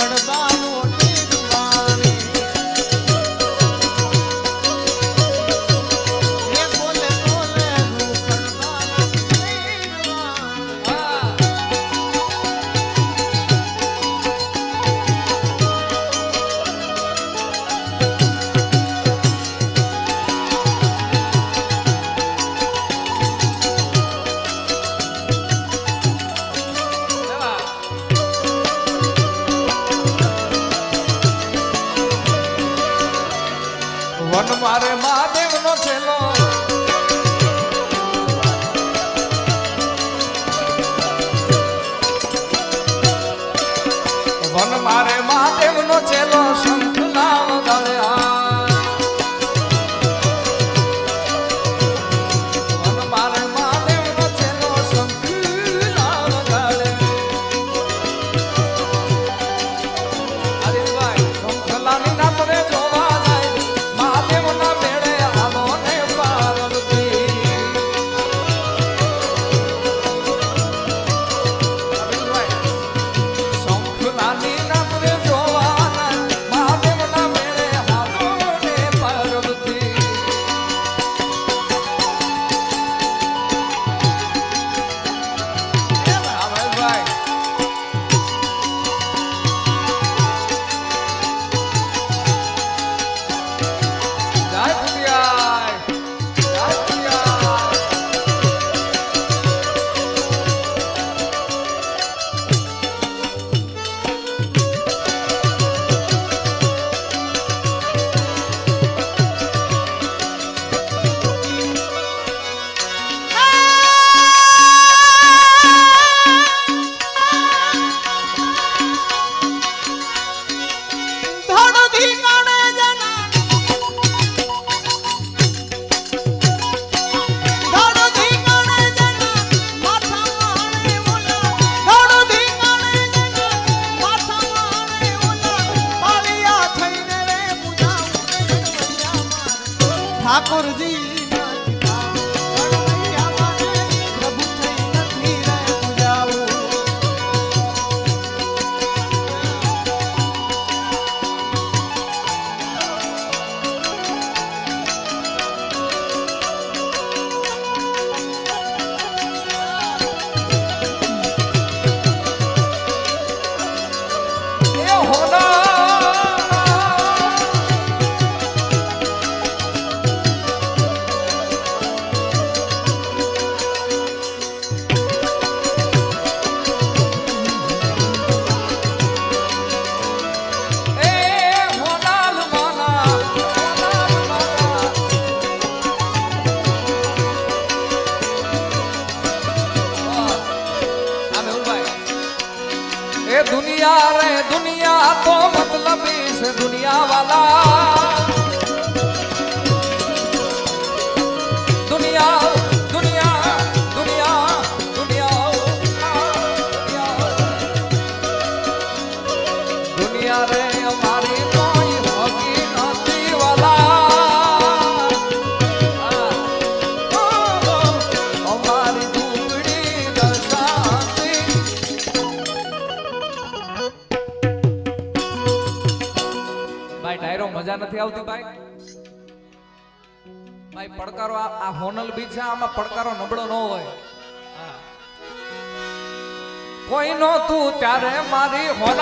મળવા પડકારો આ હોનલ બી છે આમાં પડકારો નબળો ન હોય. કોઈ નો તું ત્યારે મારી હોનલ